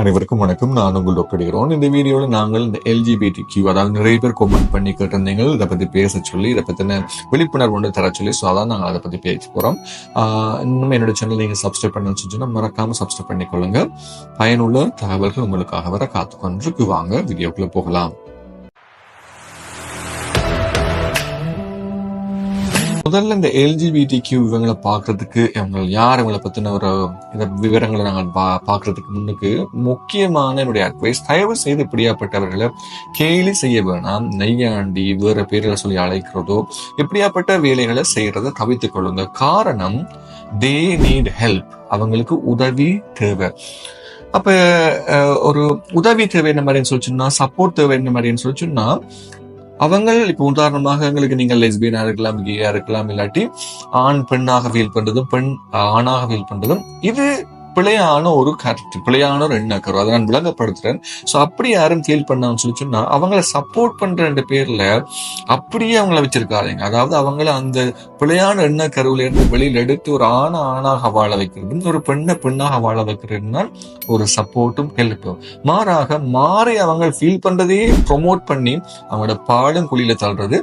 அனைவருக்கும் வணக்கம். நான் உங்கள் ஒப்பிடுகிறோம் இந்த வீடியோவில் நாங்கள் இந்த எல்ஜிபிடி கியூ அதாவது நிறைய பேர் கமெண்ட் பண்ணி கேட்டிருந்தீங்க இதை பற்றி பேச சொல்லி இதை பற்றின விழிப்புணர்வு ஒன்று தர சொல்லி ஸோ அதான் நாங்கள் அதை பற்றி பேச போகிறோம் இன்னும் என்னோட சேனல் நீங்கள் சப்ஸ்கிரைப் பண்ண சொன்னா மறக்காமல் சப்ஸ்கிரைப் பண்ணிக்கொள்ளுங்க. பயனுள்ள தகவல்கள் உங்களுக்காக வர காத்துக்கொண்டிருக்கு வாங்க வீடியோக்குள்ளே போகலாம். முதல்ல இந்த எல்ஜிபிடி கியூ இவங்களை பார்க்கறதுக்கு இவங்க யார் இவங்களை பத்தின ஒரு இந்த விவரங்களை நாங்கள் பா பார்க்கறதுக்கு முன்னுக்கு முக்கியமான என்னுடைய அட்வைஸ் தயவு செய்து இப்படியாப்பட்டவர்களை கேலி செய்ய வேணாம். நெய்யாண்டி வேற பேர்களை சொல்லி அழைக்கிறதோ இப்படியாப்பட்ட வேலைகளை செய்யறதை தவித்துக் கொள்ளுங்க. காரணம் தே நீட் ஹெல்ப் அவங்களுக்கு உதவி தேவை. அப்ப ஒரு உதவி தேவை என்ன மாதிரின்னு சொல்லி சப்போர்ட் தேவை என்ன மாதிரின்னு சொல்லி சொன்னால் அவங்கள் இப்போ உதாரணமாக எங்களுக்கு நீங்கள் லெஸ்பியனாக இருக்கலாம் கேயா இருக்கலாம் இல்லாட்டி ஆண் பெண்ணாக ஃபீல் பண்ணுறதும் பெண் ஆணாக ஃபீல் பண்ணுறதும் இது பிழையான ஒரு கருத்து பிழையான ஒரு எண்ணக்கரு அதை நான் விளங்கப்படுத்துறேன். ஸோ அப்படி யாரும் ஃபீல் பண்ணான்னு சொல்லி சொன்னா அவங்கள சப்போர்ட் பண்ணுற ரெண்டு பேர்ல அப்படியே அவங்கள வச்சிருக்காருங்க அதாவது அவங்கள அந்த பிழையான எண்ணக்கருவில இருந்து வெளியில் எடுத்து ஒரு ஆணை ஆணாக வாழ வைக்கிறது ஒரு பெண்ணை பெண்ணாக வாழ வைக்கிறதுனா ஒரு சப்போர்ட்டும் ஹெல்ப்பும் மாறாக மாறி அவங்க ஃபீல் பண்றதையே ப்ரொமோட் பண்ணி அவங்களோட பாடும் குழியில தள்ளுறது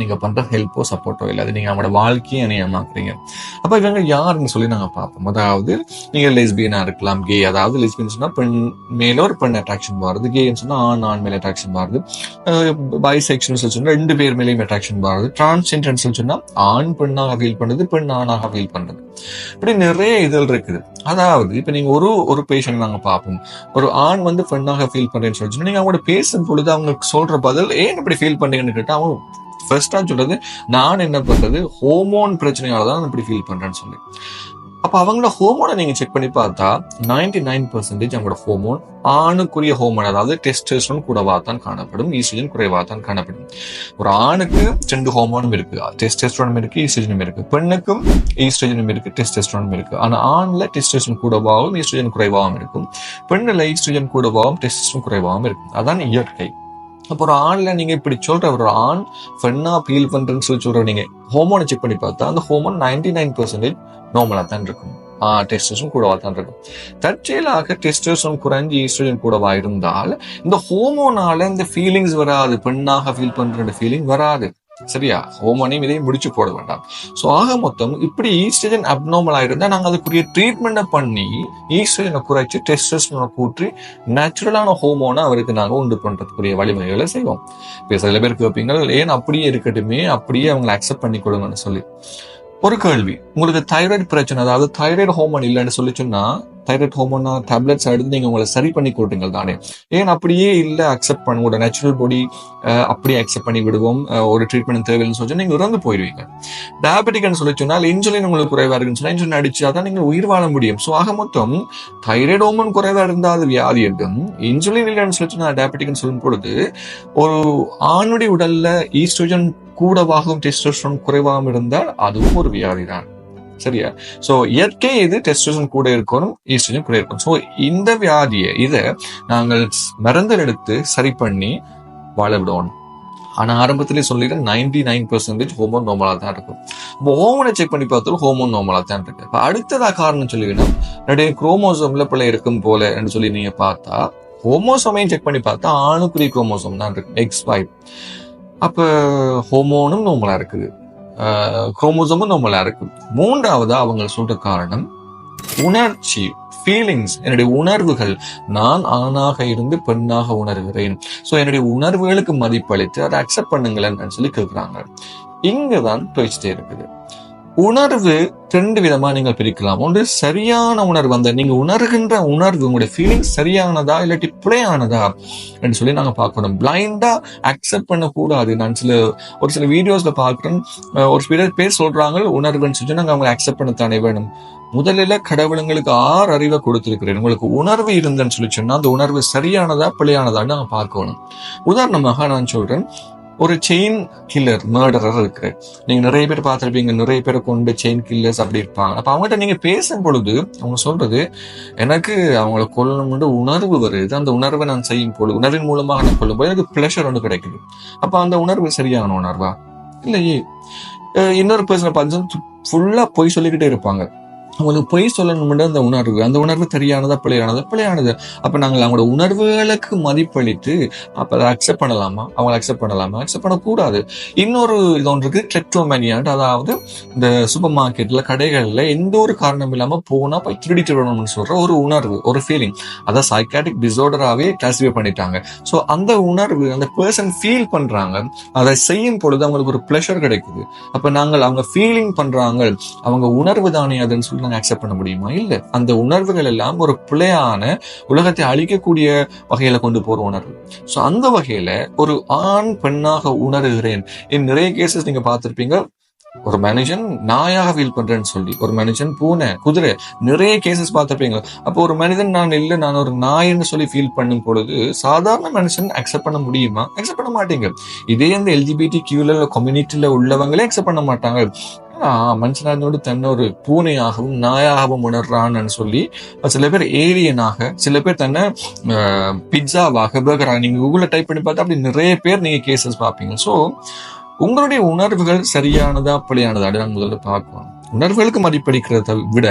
நீங்க பண்ற ஹெல்ப்போ சப்போர்ட்டோ இல்லை அது நீங்க அவங்களோட வாழ்க்கையை அநியமாக்குறீங்க அப்ப இவங்க யாருன்னு சொல்லி நாங்க பார்ப்போம். அதாவது நீங்க லெஸ்பியனா இருக்கலாம் கே அதாவது லெஸ்பியன் சொன்னா பெண் மேல ஒரு பெண் அட்ராக்ஷன் வருது கேன்னு சொன்னா ஆண் ஆண் மேல அட்ராக்ஷன் வருது பைசெக்ஷன் சொன்னா ரெண்டு பேர் மேலேயும் அட்ராக்ஷன் வருது டிரான்ஸ்ஜெண்டர் சொன்னா ஆண் பெண்ணாக ஃபீல் பண்ணுது பெண் ஆணாக ஃபீல் பண்ணுது. இப்படி நிறைய இதழ் இருக்குது. அதாவது இப்ப நீங்க ஒரு ஒரு பேஷண்ட் நாங்க பார்ப்போம். ஒரு ஆண் வந்து பெண்ணாக ஃபீல் பண்றேன்னு சொல்லி நீங்கள் நீங்க அவங்களோட பேசும் பொழுது அவங்க சொல்ற பதில் ஏன் இப்படி ஃபீல் பண்ணீங்கன்னு கேட்டா அவங்க ஃபர்ஸ்டா சொல்றது நான் என்ன பண்றது ஹோமோன் பிரச்சனையால தான் இப்படி ஃபீல் பண்றேன்னு சொல்லி. அப்போ அவங்களோட ஹோமோனை நீங்கள் செக் பண்ணி பார்த்தா 99% நைன் பர்சன்டேஜ் அவங்களோட ஹோமோன் ஆணுக்குரிய ஹோமோன் அதாவது டெஸ்டோஸ்டரோன் கூடவா தான் காணப்படும் ஈஸ்ட்ரஜன் குறைவாக தான் காணப்படும். ஒரு ஆணுக்கு ரெண்டு ஹோமோனும் இருக்கு. டெஸ்டோஸ்டரோனும் இருக்கு ஈஸ்ட்ரஜனும் இருக்கு. பெண்ணுக்கும் ஈஸ்ட்ரஜனும் இருக்கு டெஸ்டோஸ்டரோனும் இருக்கு. ஆனால் ஆணில் டெஸ்டோஸ்டரோன் கூடவாகவும் ஈஸ்ட்ரஜன் குறைவாகவும் இருக்கும். பெண்ணில் ஈஸ்ட்ரஜன் கூடவாகவும் டெஸ்டோஸ்டரோன் குறைவாகவும் இருக்கும். அதான் இயற்கை. அப்போ ஒரு ஆண்ல நீங்க இப்படி சொல்ற ஒரு ஆண் பெண்ணா ஃபீல் பண்றேன்னு சொல்லி சொல்ற நீங்க ஹோமோனை செக் பண்ணி பார்த்தா அந்த ஹோமோன் 99% நைன் பர்சன்டேஜ் நார்மலா தான் இருக்கும். டெஸ்டோஸும் கூடவா தான் இருக்கும். தற்செயலாக டெஸ்டோஸும் குறைஞ்சி ஈஸ்ட்ரோஜன் கூடவா இருந்தால் இந்த ஹோமோனால இந்த ஃபீலிங்ஸ் வராது பெண்ணாக ஃபீல் பண்ற ஃபீலிங் வராது. சரியா? ஹோமோனையும் இதையும் முடிச்சு போட வேண்டாம். ஸோ ஆக மொத்தம் இப்படி ஈஸ்ட்ரஜன் அப்நார்மல் ஆயிருந்தா நாங்க அதுக்குரிய ட்ரீட்மெண்ட்டை பண்ணி ஈஸ்ட்ரஜனை குறைச்சு டெஸ்டோஸ்டரோனை கூற்றி நேச்சுரலான ஹோமோனை அவருக்கு நாங்கள் உண்டு பண்றதுக்குரிய வழிமுறைகளை செய்வோம். இப்போ சில பேர் கேட்பீங்க ஏன் அப்படியே இருக்கட்டுமே அப்படியே அவங்களை அக்செப்ட் பண்ணிக்கொள்ளுங்கன்னு சொல்லி. ஒரு கேள்வி. உங்களுக்கு தைராய்டு பிரச்சனை அதாவது தைராய்டு ஹோமோன் இல்லைன்னு சொல்லி சொன்னா தைராய்ட் ஹோமோனா டேப்லெட்ஸ் எடுத்து நீங்க உங்களை சரி பண்ணி கொடுங்க தானே. ஏன் அப்படியே இல்லை அக்செப்ட் பண்ண நேச்சுரல் பாடி அப்படியே அக்செப்ட் பண்ணி விடுவோம். ஒரு ட்ரீட்மெண்ட் தேவையில்லைன்னு சொல்லி நீங்க இறந்து போயிடுவீங்க டயபெட்டிக்னு சொல்லி சொன்னால் இன்சுலின் உங்களுக்கு குறைவா இருக்குன்னு சொன்னா இன்சுலின் அடிச்சாதான் நீங்க உயிர் வாழ முடியும். ஸோ ஆக மொத்தம் தைராய்டு ஹோமோன் குறைவா இருந்தால் அது வியாதி இருக்கும் இன்சுலின் இல்லைன்னு சொல்லி சொன்னா டயபெட்டிக்னு சொல்லும் பொழுது ஒரு ஆணுடைய உடல்ல ஈஸ்ட்ரோஜன் கூடவாகவும் டெஸ்டோஸ்டரோன் குறைவாகவும் இருந்தால் அதுவும் ஒரு வியாதி தான் சரியா? ஸோ இயற்கை இது டெஸ்டோஸ்டரோன் கூட இருக்கணும் ஈஸ்ட்ரஜன் கூட இருக்கணும். ஸோ இந்த வியாதியை இதை நாங்கள் மருந்தல் எடுத்து சரி பண்ணி வாழ விடணும். ஆனால் ஆரம்பத்திலே சொல்லிட்டு நைன்டி நைன் பர்சன்டேஜ் ஹோமோன் நோமலாக தான் இருக்கும். இப்போ ஹோமோனை செக் பண்ணி பார்த்தாலும் ஹோமோன் நோமலாக தான் இருக்கு. இப்போ அடுத்ததாக காரணம் சொல்லிக்கிட்டா நிறைய குரோமோசோமில் பிள்ளை இருக்கும் போல என்று சொல்லி நீங்கள் பார்த்தா ஹோமோசோமையும் செக் பண்ணி பார்த்தா ஆணுக்குரிய குரோமோசோம் தான் இருக்கு. எக்ஸ் ஃபைவ் அப்போ ஹோமோனும் நோமலாக இருக்குது. குரோமோசோமும் நார்மலா இருக்கு மூன்றாவது அவங்க சொல்ற காரணம் உணர்ச்சி ஃபீலிங்ஸ் என்னுடைய உணர்வுகள். நான் ஆணாக இருந்து பெண்ணாக உணர்கிறேன். ஸோ என்னுடைய உணர்வுகளுக்கு மதிப்பளித்து அதை அக்செப்ட் பண்ணுங்களேன்னு சொல்லி கேட்குறாங்க இங்கே தான் பேச்சுட்டே இருக்குது உணர்வு ரெண்டு விதமா நீங்கள் பிரிக்கலாம். ஒன்று சரியான உணர்வு. அந்த நீங்க உணர்கின்ற உணர்வு உங்களுடைய ஃபீலிங் சரியானதா இல்லாட்டி பிழையானதா என்று சொல்லி நாங்க பார்க்கணும். பிளைண்டா அக்செப்ட் பண்ணக்கூடாது. நான் சில ஒரு சில வீடியோஸ்ல பார்க்குறேன். ஒரு சில பேர் சொல்றாங்க உணர்வுன்னு சொல்லி நாங்க அவங்களை அக்செப்ட் பண்ணத்தானே வேணும். முதலில் கடவுளுங்களுக்கு ஆறு அறிவை கொடுத்திருக்கிறேன். உங்களுக்கு உணர்வு இருந்தேன்னு சொல்லி சொன்னா அந்த உணர்வு சரியானதா பிழையானதான்னு நாங்கள் பார்க்கணும். உதாரணமாக நான் சொல்றேன் ஒரு செயின் கில்லர் மர்டரர் இருக்கு நீங்க நிறைய பேர் பார்த்துருப்பீங்க நிறைய பேரை கொண்டு செயின் கில்லர்ஸ் அப்படி இருப்பாங்க. அப்ப அவங்ககிட்ட நீங்க பேசும் பொழுது அவங்க சொல்றது எனக்கு அவங்கள கொல்லணும்னு உணர்வு வருது. அந்த உணர்வை நான் செய்யும் பொழுது உணர்வின் மூலமாக நான் கொள்ளும் போது எனக்கு பிளஷர் ஒன்று கிடைக்குது. அப்ப அந்த உணர்வு சரியான உணர்வா? இல்லையே. இன்னொரு பர்சனை பார்த்து ஃபுல்லா பொய் சொல்லிக்கிட்டே இருப்பாங்க. அவங்களுக்கு பொய் சொல்லணும்ன்ற அந்த உணர்வு. அந்த உணர்வு சரியானதா பிள்ளையானதா பிள்ளையானது அப்போ நாங்கள் அவங்களோட உணர்வுகளுக்கு மதிப்பளித்து அப்போ அதை அக்செப்ட் பண்ணலாமா? அவங்களை அக்செப்ட் பண்ணலாமா? அக்செப்ட் பண்ணக்கூடாது. இன்னொரு இது ஒன்று இருக்குது கிளெக்டோமேனியாட் அதாவது இந்த சூப்பர் மார்க்கெட்டில் கடைகளில் எந்த ஒரு காரணம் இல்லாமல் போனால் போய் திருடிட்டு வரணும்னு சொல்கிற ஒரு உணர்வு ஒரு ஃபீலிங் அதான் சைக்காட்டிக் டிசார்டராகவே கிளாஸிஃபை பண்ணிட்டாங்க. ஸோ அந்த உணர்வு அந்த பர்சன் ஃபீல் பண்ணுறாங்க அதை செய்யும் பொழுது அவங்களுக்கு ஒரு ப்ளஷர் கிடைக்குது. அப்போ நாங்கள் அவங்க ஃபீலிங் பண்ணுறாங்க அவங்க உணர்வு தானே அதுன்னு சொல்லி நாங்கள் அக்செப்ட் பண்ண முடியுமா? இல்ல. அந்த உணர்வுகள் எல்லாம் ஒரு பிழையான உலகத்தை அழிக்கக்கூடிய வகையில கொண்டு போற உணர்வு. ஸோ அந்த வகையில ஒரு ஆண் பெண்ணாக உணர்கிறேன். என் நிறைய கேசஸ் நீங்க பார்த்திருப்பீங்க. ஒரு மனுஷன் நாயாக ஃபீல் பண்றேன்னு சொல்லி ஒரு மனுஷன் பூனை குதிரை நிறைய கேசஸ் பார்த்திருப்பீங்க. அப்போ ஒரு மனிதன் நான் இல்லை நான் ஒரு நாயன்னு சொல்லி ஃபீல் பண்ணும் பொழுது சாதாரண மனுஷன் அக்செப்ட் பண்ண முடியுமா? அக்செப்ட் பண்ண மாட்டீங்க. இதே இந்த எல்ஜிபிடி கியூல கம்யூனிட்டியில உள்ளவங்களே அக்செப்ட் பண்ண மாட்டாங்க. ஆனா மனுஷனானோடு தன்னை ஒரு பூனையாகவும் நாயாகவும் உணர்றான்னு சொல்லி சில பேர் ஏலியனாக சில பேர் தன்னை பிட்சாவாக பர்கராக நீங்க கூகுள்ல டைப் பண்ணி பார்த்தா அப்படி நிறைய பேர் நீங்க கேசஸ் பார்ப்பீங்க. ஸோ உங்களுடைய உணர்வுகள் சரியானதா பிழையானதா அப்படின்னு முதல்ல பார்க்கணும். உணர்வுகளுக்கு மதிப்பளிக்கிறத விட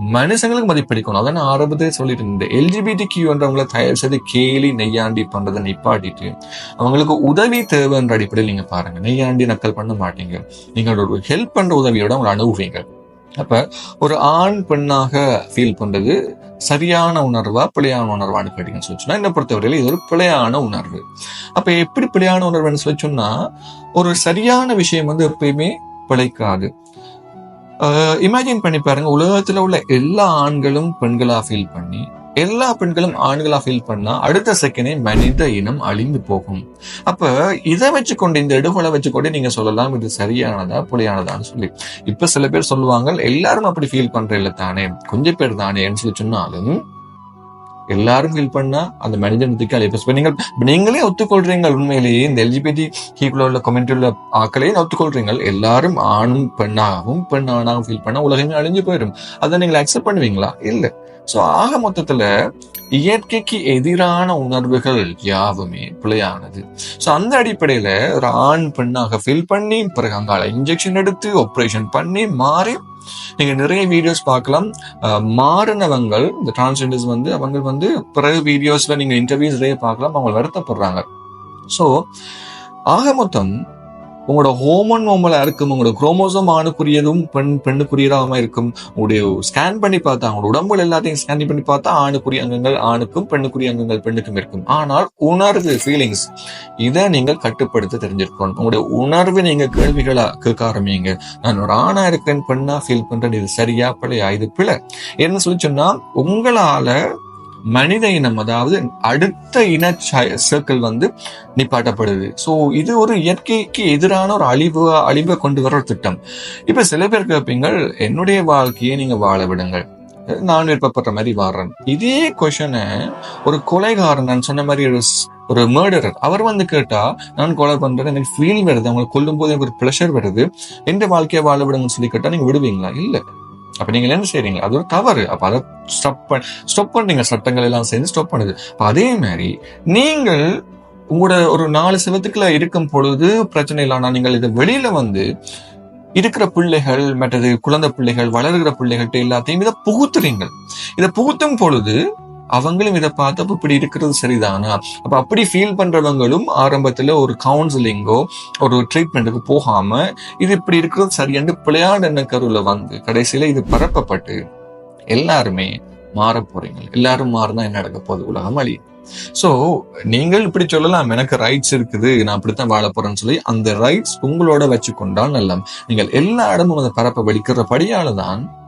மனுஷங்களுக்கு மதிப்பளிக்கணும் அதான் நான் ஆரம்பத்திலே சொல்லிட்டு இருந்தேன் எல்ஜிபிடி கியூன்றவங்களை தயார் செய்து கேலி நெய்யாண்டி பண்றதை நிப்பாட்டிட்டு அவங்களுக்கு உதவி தேவைன்ற அடிப்படையில் நீங்க பாருங்க. நெய்யாண்டி நக்கல் பண்ண மாட்டீங்க. நீங்கள் ஒரு ஹெல்ப் பண்ற உதவியோட அவங்களை அணுகுவீங்க. அப்ப ஒரு ஆண் பெண்ணாக ஃபீல் பண்றது சரியான உணர்வா பிழையான உணர்வான்னு கேட்டீங்கன்னு சொல்லி சொன்னா என்னை பொறுத்தவரையில இது ஒரு பிழையான உணர்வு. அப்ப எப்படி பிழையான உணர்வுன்னு சொல்லி சொன்னா ஒரு சரியான விஷயம் வந்து எப்பயுமே பிழைக்காது. இமேஜின் பண்ணி பாருங்க உலகத்துல உள்ள எல்லா ஆண்களும் பெண்களா ஃபீல் பண்ணி எல்லா பெண்களும் ஆண்களா ஃபீல் பண்ணா அடுத்த செகண்டே மனித இனம் அழிந்து போகும். அப்ப இதை வச்சுக்கொண்டு இந்த எடுகோலை வச்சுக்கொண்டு நீங்க சொல்லலாம் இது சரியானதா புலியானதான்னு சொல்லி. இப்ப சில பேர் சொல்லுவாங்க எல்லாரும் அப்படி ஃபீல் பண்ற இல்ல தானே. கொஞ்சம் பேர் தானேன்னு சொல்லி சொன்னாலும் எல்லாரும் ஃபீல் பண்ணா அந்த மனிதனத்துக்கு அழைப்பு நீங்கள் நீங்களே ஒத்துக்கொள்றீங்க உண்மையிலேயே. இந்த எல்ஜிபிடி ஹீக்குள்ள உள்ள கமெண்ட் உள்ள ஆக்களையே ஒத்துக்கொள்றீங்க எல்லாரும் ஆணும் பெண்ணாகவும் பெண் ஆணாகவும் ஃபீல் பண்ணா உலகமே அழிஞ்சு போயிடும். அதை நீங்கள் அக்செப்ட் பண்ணுவீங்களா? இல்ல. ஸோ ஆக மொத்தத்துல இயற்கைக்கு எதிரான உணர்வுகள் யாவுமே பிழையானது. ஸோ அந்த அடிப்படையில ஒரு ஆண் பெண்ணாக ஃபீல் பண்ணி பிறகு அங்கால இன்ஜெக்ஷன் எடுத்து ஆப்ரேஷன் பண்ணி மாறி நீங்க நிறைய வீடியோஸ் பார்க்கலாம். மாறினவங்கள் இந்த டிரான்ஸ்ஜெண்டர்ஸ் வந்து அவங்க வந்து பிறகு வீடியோஸ்ல நீங்க இன்டர்வியூஸ் நிறைய பார்க்கலாம். அவங்க வருத்தப்படுறாங்க. ஸோ ஆக மொத்தம் உங்களோட ஹோமோன் நோமலா இருக்கும் உங்களோட குரோமோசோம் ஆணுக்குரியதும் பெண் பெண்ணுக்குரியதாகவும் இருக்கும். உங்களுடைய ஸ்கேன் பண்ணி பார்த்தா அவங்களோட உடம்புல எல்லாத்தையும் ஸ்கேன் பண்ணி பார்த்தா ஆணுக்குரிய அங்கங்கள் ஆணுக்கும் பெண்ணுக்குரிய அங்கங்கள் பெண்ணுக்கும் இருக்கும். ஆனால் உணர்வு ஃபீலிங்ஸ் இதை நீங்கள் கட்டுப்படுத்த தெரிஞ்சிருக்கணும். உங்களுடைய உணர்வு நீங்கள் கேள்விகளா கேட்க ஆரம்பிங்க. நான் ஒரு ஆணா இருக்கேன் பெண்ணா ஃபீல் பண்றேன் இது சரியா பிழையா இது பிழை. என்ன சொல்லி சொன்னா உங்களால மனித இனம் அதாவது அடுத்த இன சர்க்கிள் வந்து நிப்பாட்டப்படுது. ஸோ இது ஒரு இயற்கைக்கு எதிரான ஒரு அழிவு அழிவை கொண்டு வர ஒரு திட்டம். இப்போ சில பேர் கேட்பீங்க என்னுடைய வாழ்க்கையை நீங்கள் வாழ விடுங்கள். நான் விருப்பப்படுற மாதிரி வாடுறேன் இதே கொஷனை ஒரு கொலைகாரன் நான் சொன்ன மாதிரி ஒரு ஒரு மேர்டரர் அவர் வந்து கேட்டா நான் கொலை பண்றேன் எனக்கு ஃபீல் வருது அவங்களை கொல்லும் போது எனக்கு ஒரு ப்ளஷர் வருது. எந்த வாழ்க்கையை வாழ விடுங்கன்னு சொல்லி கேட்டா நீங்க விடுவீங்களா? இல்லை. அப்ப நீங்க என்ன செய்றீங்க? அது ஒரு தவறு. அப்ப அதை ஸ்டப் பண்ண ஸ்டாப் பண்ணீங்க சட்டங்கள் எல்லாம் சேர்ந்து ஸ்டாப் பண்ணுது. அதே மாதிரி நீங்கள் உங்களோட ஒரு நாலு செவத்துக்குள்ள இருக்கும் பொழுது பிரச்சனை இல்லைனா நீங்கள் இதை வெளியில வந்து இருக்கிற பிள்ளைகள் மற்றது குழந்தை பிள்ளைகள் வளர்கிற பிள்ளைகள்கிட்ட எல்லாத்தையும் இதை புகுத்துறீங்க. இதை புகுத்தும் பொழுது அவங்களும் இதை பார்த்தப்ப இப்படி இருக்கிறது சரிதானா? அப்ப அப்படி ஃபீல் பண்றவங்களும் ஆரம்பத்துல ஒரு கவுன்சிலிங்கோ ஒரு ட்ரீட்மெண்ட்டுக்கு போகாம இது இப்படி இருக்கிறது சரியாண்டு பிள்ளையாட எண்ண வந்து கடைசியில இது பரப்பப்பட்டு எல்லாருமே மாற போறீங்க. எல்லாரும் மாறினா என்ன நடக்க போகுது? உலகம் அழி சோ நீங்கள் இப்படி சொல்லலாம் எனக்கு ரைட்ஸ் இருக்குது நான் அப்படித்தான் வாழ போறேன்னு சொல்லி அந்த ரைட்ஸ் உங்களோட வச்சுக்கொண்டால் நல்லம் நீங்கள் எல்லா இடமும் அதை பரப்ப வலிக்கிற படியால தான்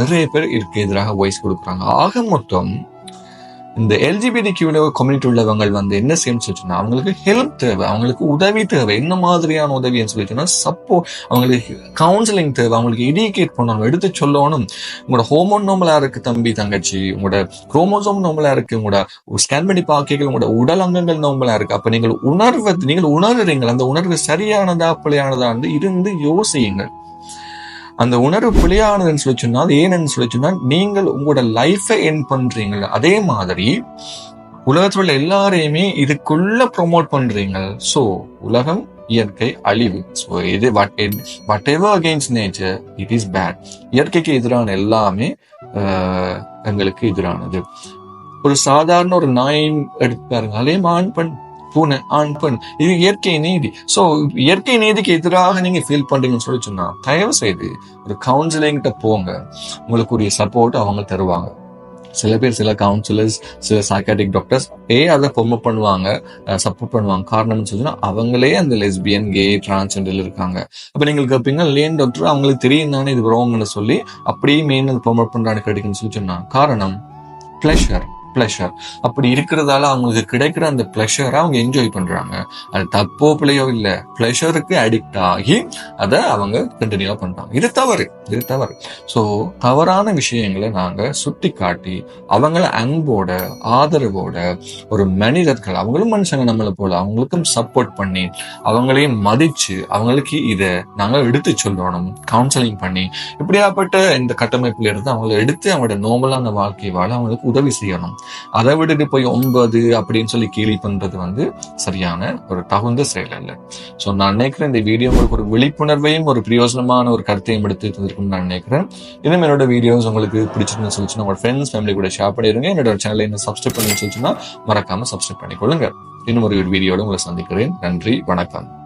நிறைய பேர் இதுக்கு எதிராக வாய்ஸ் கொடுக்குறாங்க. ஆக மொத்தம் இந்த எல்ஜிபிடி கியூல கம்யூனிட்டி உள்ளவங்க வந்து என்ன செய்யணும்னு சொல்லிச்சுன்னா அவங்களுக்கு ஹெல்ப் தேவை அவங்களுக்கு உதவி தேவை. என்ன மாதிரியான உதவின்னு சொல்லிச்சுன்னா சப்போர்ட் அவங்களுக்கு கவுன்சிலிங் தேவை அவங்களுக்கு எடிகேட் பண்ணணும் எடுத்து சொல்லணும். உங்களோட ஹோமோன் நோமலா இருக்கு தம்பி தங்கச்சி உங்களோட குரோமோசோம் நோமலா இருக்கு உங்களோட ஸ்கேன் பண்ணி பார்க்க உங்களோட உடல் அங்கங்கள் நோமலா இருக்கு. அப்ப நீங்கள் உணர்வை நீங்கள் உணர்றீங்கள் அந்த உணர்வு சரியானதா பிள்ளையானதா வந்து இருந்து யோசியுங்கள். அந்த உணர்வு பிழையானதுன்னு சொல்லி சொன்னால் அது ஏன்னு சொல்லி சொன்னால் நீங்கள் உங்களோட லைஃபை என் பண்றீங்க அதே மாதிரி உலகத்தில் உள்ள எல்லாரையுமே இதுக்குள்ள ப்ரொமோட் பண்றீங்க ஸோ உலகம் இயற்கை அழிவு. ஸோ இது whatever against nature it is bad இயற்கைக்கு எதிரான எல்லாமே எங்களுக்கு எதிரானது. ஒரு சாதாரண ஒரு நாயின் எடுத்து பாருங்க அதே மான் பெண் பூனை ஆண் பெண். இது இயற்கை நீதி. ஸோ இயற்கை நீதிக்கு எதிராக நீங்க ஃபீல் பண்றீங்கன்னு சொல்லி சொன்னா தயவு செய்து ஒரு கவுன்சிலிங்கிட்ட போங்க. உங்களுக்குரிய சப்போர்ட் அவங்க தருவாங்க. சில பேர் சில கவுன்சிலர்ஸ் சில சைக்காட்டிக் டாக்டர்ஸ் ஏ அதை ப்ரொமோட் பண்ணுவாங்க சப்போர்ட் பண்ணுவாங்க. காரணம்னு சொன்னா அவங்களே அந்த லெஸ்பியன் கே டிரான்ஸ்ஜெண்டர் இருக்காங்க. அப்போ நீங்கள் கேட்பீங்க லேன் டாக்டர் அவங்களுக்கு தெரியும் தானே இது ரோங்னு சொல்லி அப்படியே மெயின் அது ப்ரொமோட் பண்ணுறான்னு கிடைக்குன்னு சொல்லி சொன்னா காரணம் ப்ளஷர் ப்ளஷர் அப்படி இருக்கிறதால அவங்களுக்கு கிடைக்கிற அந்த ப்ளஷரை அவங்க என்ஜாய் பண்றாங்க. அது தப்போ பிள்ளையோ இல்லை. ப்ளஷருக்கு அடிக்ட் ஆகி அதை அவங்க கண்டினியூவாக பண்றாங்க. இது தவறு. இது தவறு. ஸோ தவறான விஷயங்களை நாங்கள் சுட்டி காட்டி அவங்கள அன்போட ஆதரவோட ஒரு மனிதர்கள் அவங்களும் மனுஷங்க நம்மளை போல அவங்களுக்கும் சப்போர்ட் பண்ணி அவங்களையும் மதிச்சு அவங்களுக்கு இதை நாங்கள் எடுத்து சொல்லணும் கவுன்சிலிங் பண்ணி இப்படியாப்பட்ட இந்த கட்டமைப்புல இருந்து அவங்களை எடுத்து அவங்களோட நோமலான வாழ்க்கை வாழ அவங்களுக்கு உதவி செய்யணும். அதை விட்டுட்டு போய் ஒன்பது அப்படின்னு சொல்லி கேலி பண்றது வந்து சரியான ஒரு தகுந்த செயல் அல்ல. ஸோ நான் நினைக்கிறேன் இந்த வீடியோ உங்களுக்கு ஒரு விழிப்புணர்வையும் ஒரு பிரயோஜனமான ஒரு கருத்தையும் எடுத்து தந்திருக்கும் நான் நினைக்கிறேன். இன்னும் என்னோட வீடியோஸ் உங்களுக்கு பிடிச்சிருந்துன்னு சொல்லிச்சுன்னா உங்களோட ஃப்ரெண்ட்ஸ் ஃபேமிலி கூட ஷேர் பண்ணிடுங்க. என்னோட சேனலை என்ன சப்ஸ்கிரைப் பண்ணி சொல்லிச்சுன்னா மறக்காம சப்ஸ்கிரைப் பண்ணிக்கொள்ளுங்க. இன்னும் ஒரு வீடியோட உங்களை சந்திக்கிறேன். நன்றி வணக்கம்.